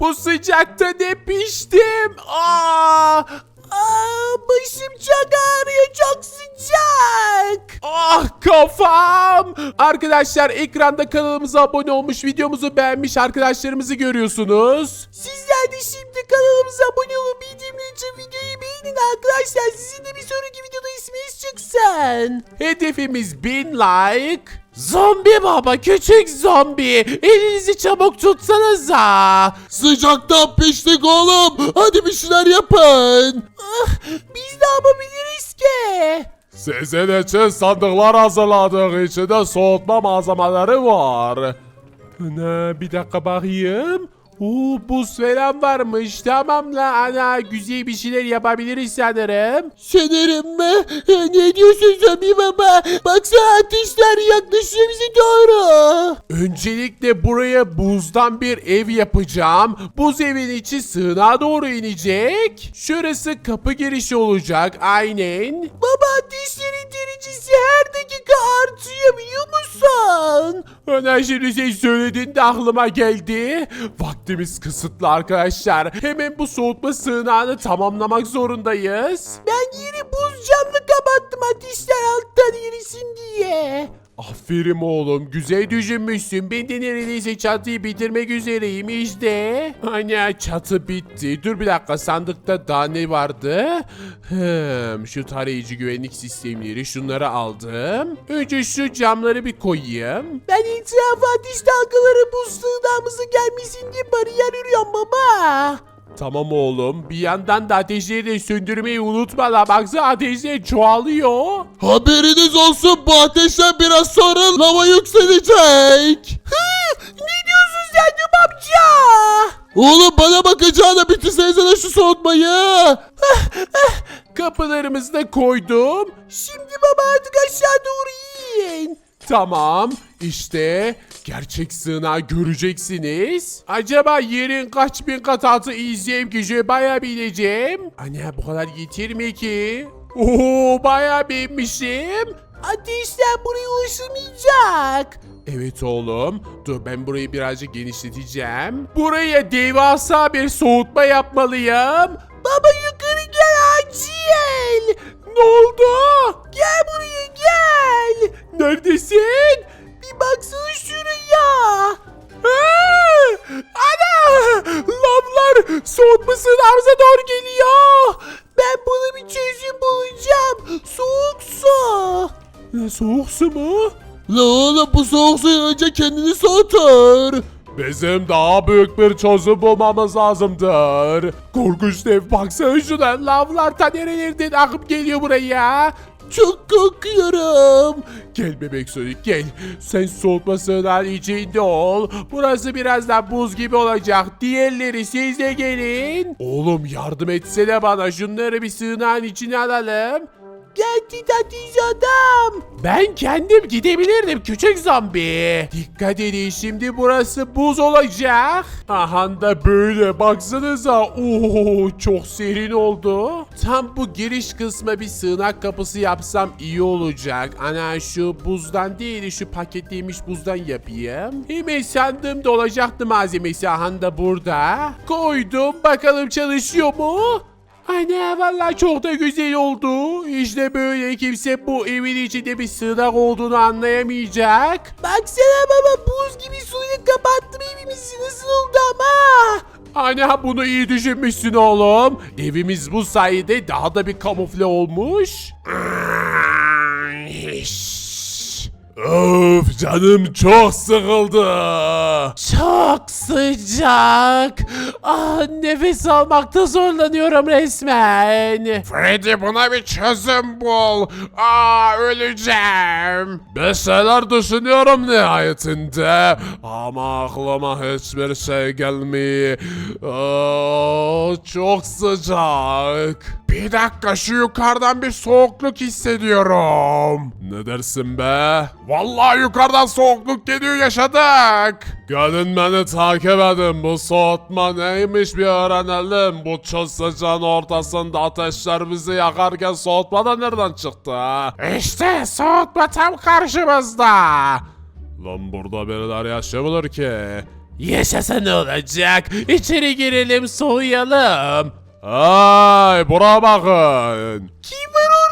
Bu sıcakta ne piştim. Aa! Aa, başım çok ağrıyor çok sıcak. Ah kafam! Arkadaşlar ekranda kanalımıza abone olmuş, videomuzu beğenmiş arkadaşlarımızı görüyorsunuz. Sizler de şimdi kanalımıza abone olun. Bildirimleri için videoyu beğenin arkadaşlar. Sizin de bir sonraki videoda isminiz çıksın. Hedefimiz 1000 like. Zombi baba, küçük zombi. Elinizi çabuk tutsanıza. Sıcaktan piştik oğlum. Hadi bir şeyler yapın. Ah, biz de yapabiliriz ki. Sizin için sandıklar hazırladık. İçinde soğutma malzemeleri var. Ana bir dakika bakayım. Oo buz falan varmış. Tamam la ana güzel bir şeyler yapabiliriz sanırım. Sanırım mı? Ne diyorsun zombi baba? Baksana ateşler yaklaşıyor bize doğru. Öncelikle buraya buzdan bir ev yapacağım. Buz evin içi sığınağa doğru inecek. Şurası kapı girişi olacak aynen. Baba ateşlerin derecesi her dakika artıyor biliyor musun? Ana şimdi sen söyledin de aklıma geldi. Vaktimiz kısıtlı arkadaşlar. Hemen bu soğutma sığınağını tamamlamak zorundayız. Ben yeri buz camlı kapattım ateşler alttan yürüsün diye. Aferin oğlum güzel düşünmüşsün. Ben de neredeyse çatıyı bitirmek üzereyim işte. Ana çatı bitti. Dur bir dakika sandıkta daha ne vardı? Hmm, şu tarayıcı güvenlik sistemleri şunları aldım. Önce şu camları bir koyayım. Ben etrafa ateş dalgaları buz sığınağımıza gelmesin diye bariyer örüyorum baba. Tamam oğlum. Bir yandan da ateşleri de söndürmeyi unutma la. Baksana ateşler çoğalıyor. Haberiniz olsun bu ateşten biraz sonra lava yükselecek. Ne diyorsun sen Nub amca? Oğlum bana bakacağına bitirsenize şu soğutmayı. Kapılarımızı da koydum. Şimdi baba artık aşağı doğru in. Tamam. işte gerçek sığınağı göreceksiniz. Acaba yerin kaç bin kat altı izleyeyim ki şöyle. Anne bu kadar yeter mi ki? Oo bayağı binmişim. Ateşler buraya ulaşamayacak. Evet oğlum. Dur ben burayı birazcık genişleteceğim. Buraya devasa bir soğutma yapmalıyım. Baba yukarı gel acil. Ne oldu? Gel buraya gel. Neredesin? Bir baksana şuraya. Aa! Ana! Lavlar soğutma sığınağımıza doğru geliyor. Ben buna bir çözüm bulacağım. Soğuk su. Ne, Soğuk su mu? La oğlum bu soğuk suyun önce kendini soğutur. Bizim daha büyük bir çözüm bulmamız lazımdır. Korkunç dev baksana şuna lavlar ta nerelerden akıp geliyor buraya. Çok korkuyorum. Gel bebek Sonic gel. Sen soğutma sığınağın içinde ol. Burası birazdan buz gibi olacak. Diğerleri siz de gelin. Oğlum yardım etsene bana. Şunları bir sığınağın içine alalım. Titatiz adam. Ben kendim gidebilirdim küçük zombi. Dikkat edin şimdi burası buz olacak. Aha da böyle baksanıza. Oo çok serin oldu. Tam bu giriş kısma bir sığınak kapısı yapsam iyi olacak. Ana şu buzdan değil şu paketlemiş buzdan yapayım. Hemen sandığımda olacaktı malzemesi aha da burada. Koydum bakalım çalışıyor mu? Anne vallahi çok da güzel oldu. İşte böyle kimse bu evin içinde bir sığınak olduğunu anlayamayacak. Baksana baba buz gibi suyu kapattım evimizi nasıl oldu ama. Anne bunu iyi düşünmüşsün oğlum. Evimiz bu sayede daha da bir kamufle olmuş. Of canım çok sıkıldı. Çok sıcak. Ah nefes almakta zorlanıyorum resmen. Freddy buna bir çözüm bul. Aa öleceğim. Bir şeyler düşünüyorum nihayetinde. Ama aklıma hiçbir şey gelmiyor. Aa, çok sıcak. Bir dakika şu yukarıdan bir soğukluk hissediyorum. Ne dersin be? Vallahi yukarıdan soğukluk geliyor yaşadık. Gelin beni takip edin. Bu soğutma neymiş bir öğrenelim. Bu çöl sıcağın ortasında ateşler bizi yakarken soğutma da nereden çıktı? İşte soğutma tam karşımızda. Lan burada biriler yaşamıyor ki. Yaşasa ne olacak? İçeri girelim soğuyalım. Ay bura bakın. Kim var orada?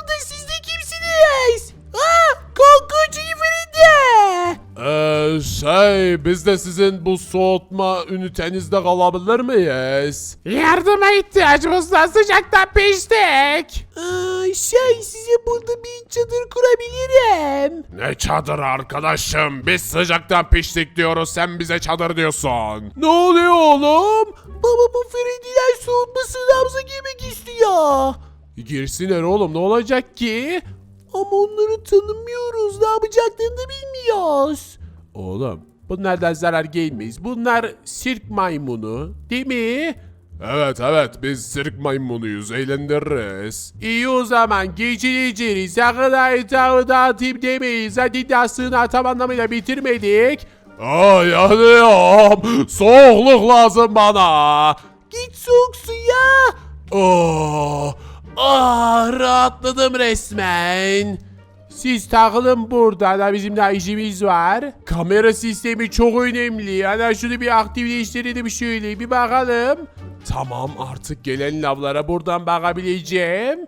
Ee, şey biz de sizin bu soğutma ünitenizde kalabilir miyiz? Yardıma ihtiyacımız var sıcaktan piştik. Aa, şey size burada bir çadır kurabilirim. Ne çadır arkadaşım biz sıcaktan piştik diyoruz sen bize çadır diyorsun. Ne oluyor oğlum? Baba bu Freddy'ler soğutma sınavımıza girmek istiyor. Girsinler oğlum ne olacak ki? Ama onları tanımıyoruz. Ne yapacaklarını da bilmiyoruz. Oğlum bunlardan zarar gelmeyiz. Bunlar sirk maymunu değil mi? Evet evet biz sirk maymunuyuz eğlendiririz. İyi o zaman geçireceğiz. Sakın aytağı dağıtayım demeyiz. Hadi dersini tam anlamıyla bitirmedik. Ay yanıyorum. Soğukluk lazım bana. Git soğuk suya. Oh, ah rahatladım resmen. Siz takılın burada da bizim de işimiz var. Kamera sistemi çok önemli. Ana şunu bir aktifleştirelim şöyle bir bakalım. Tamam artık gelen lavlara buradan bakabileceğim.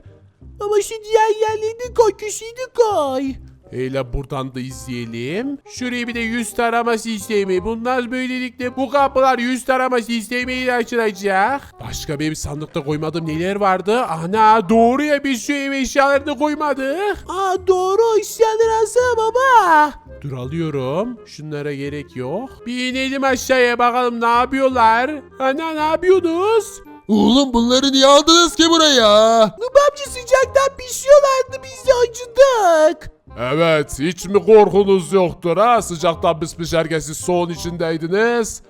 Ama şu diğer yerleri de koy. Köşeyi koy. Hele buradan da izleyelim. Şuraya bir de yüz tarama sistemi. Bunlar böylelikle bu kapılar yüz tarama sistemiyle açılacak. Başka benim sandıkta koymadığım neler vardı? Ana doğru ya biz şu ev eşyalarını koymadık. Aa doğru. İşyaları alsana baba. Dur alıyorum. Şunlara gerek yok. Bir inelim aşağıya bakalım ne yapıyorlar. Ana ne yapıyorsunuz? Oğlum bunları niye aldınız ki buraya? Nub amca sıcaktan pişiyorlardı. Biz acıdık. Evet hiç mi korkunuz yoktur ha? Sıcaktan herkes siz soğun içindeydiniz.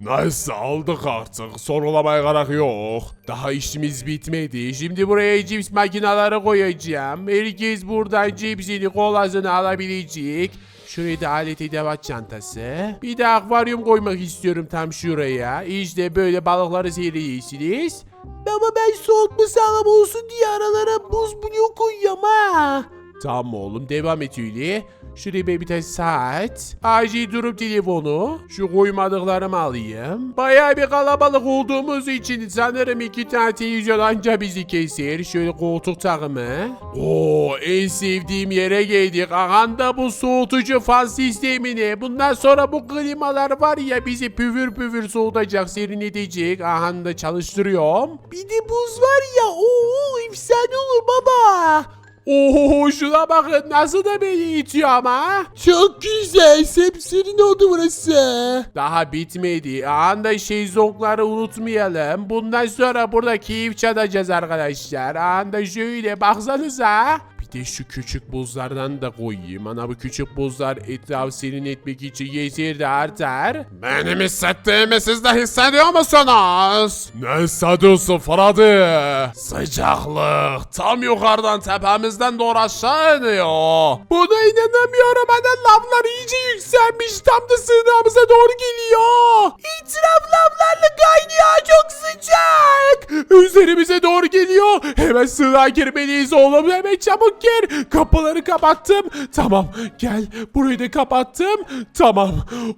Neyse aldık artık. Sorulamaya gerek yok. Daha işimiz bitmedi. Şimdi buraya cips makineleri koyacağım. Herkes buradan cipsini kolasını alabilecek. Şuraya da alet edevat çantası. Bir de akvaryum koymak istiyorum tam şuraya. İşte böyle balıkları seyrediyorsunuz. Ama ben soğutma sağlam olsun diye aralara buz bloğu koyuyorum ha. Tamam oğlum devam et öyle. Şuraya bir tane saat. Acil durum telefonu. Şu koymadıklarımı alayım. Bayağı bir kalabalık olduğumuz için sanırım iki tane televizyon anca bizi keser. Şöyle koltuk takımı. Oo en sevdiğim yere geldik. Aha da bu soğutucu fan sistemini. Bundan sonra bu klimalar var ya bizi püfür püfür soğutacak, serinletecek. Aha da çalıştırıyorum. Bir de buz var ya. Oo efsane olur baba. Oo şuna bakın nasıl da beni itiyor ama. Çok güzel. Sepserin oldu burası. Daha bitmedi. Anda şezlongları unutmayalım. Bundan sonra burada keyif çatacağız arkadaşlar. Anda şöyle baksanıza. De şu küçük buzlardan da koyayım. Ana bu küçük buzlar etrafı serinletmek için yeter de artar. Benim hissettiğimi siz de hissediyor musunuz? Ne hissediyorsun Freddy? Sıcaklık. Tam yukarıdan tepemizden doğru aşağı iniyor. Buna inanamıyorum. Ana lavlar iyice yükselmiş. Tam da sığınağımıza doğru geliyor. İtiraf lavlarla kaynıyor. Çok sıcak. Üzerimize doğru geliyor. Hemen sığınağa girmeliyiz oğlum. Hemen çabuk gir. Kapıları kapattım. Tamam gel. Burayı da kapattım. Tamam.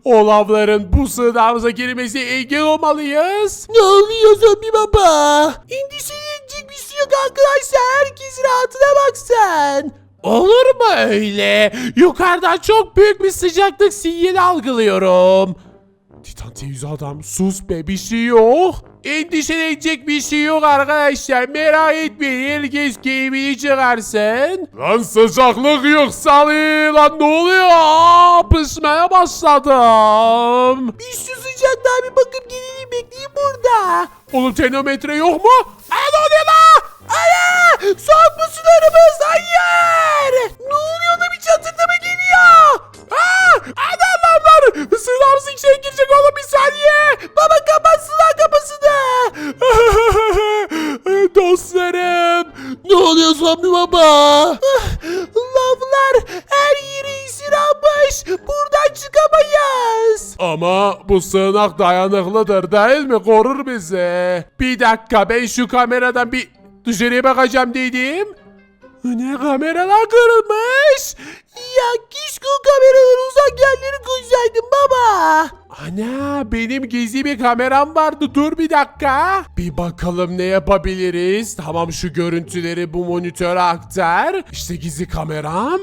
O lavların bu sığınağımıza girmesi engel olmalıyız. Ne oluyor zombi baba? Endişelenecek bir şey yok arkadaşlar. Herkes rahatına baksın. Olur mu öyle? Yukarıdan çok büyük bir sıcaklık sinyali algılıyorum. Titan teyze adam sus be bir şey yok. Endişelenecek bir şey yok arkadaşlar merak etmeyin herkes keyfini çıkarsın. Lan sıcaklık yok Salih lan ne oluyor? Pişmeye başladım. Biz şu sıcaklığa bir bakıp gelelim bekleyin burada. Oğlum termometre yok mu? Aa ne lan? Ana! Soğuk baba? Lavlar her yeri esir almış. Buradan çıkamayız. Ama bu sığınak dayanıklıdır değil mi? Korur bizi. Bir dakika ben şu kameradan bir dışarıya bakacağım dedim. Ne kameralar kırılmış? Ya keşke o kameraları uzak yerlere koysaydın baba. Ana benim gizli bir kameram vardı dur bir dakika. Bir bakalım ne yapabiliriz. Tamam şu görüntüleri bu monitöre aktar. İşte gizli kameram.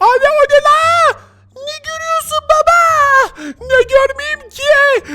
Ana o ne la? Ne görüyorsun baba? Ne görmeyeyim ki?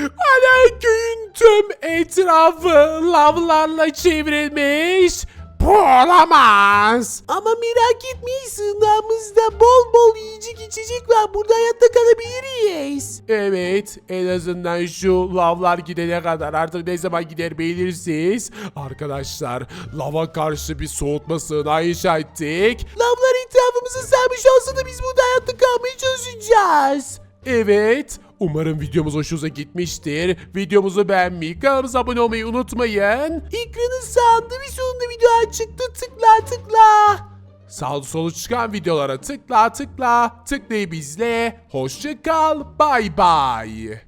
Ana köyün tüm etrafı lavlarla çevrilmiş. Olamaz. Ama merak etmeyin sığınağımızda bol bol yiyecek içecek var. Burada hayatta kalabiliriz. Evet, en azından şu lavlar gidene kadar artık ne zaman gider belirsiz. Arkadaşlar, lava karşı bir soğutma sığınağı inşa ettik. Lavlar etrafımızı sarmış olsa da biz burada hayatta kalmaya çalışacağız. Evet, umarım videomuz hoşunuza gitmiştir. Videomuzu beğenmeyi, kanalımıza abone olmayı unutmayın. Ekranın sağında bir sonunda video çıktı. Tıkla tıkla. Sağ solu çıkan videolara tıkla tıkla, tıklayıp izle. Hoşça kal, bay bay.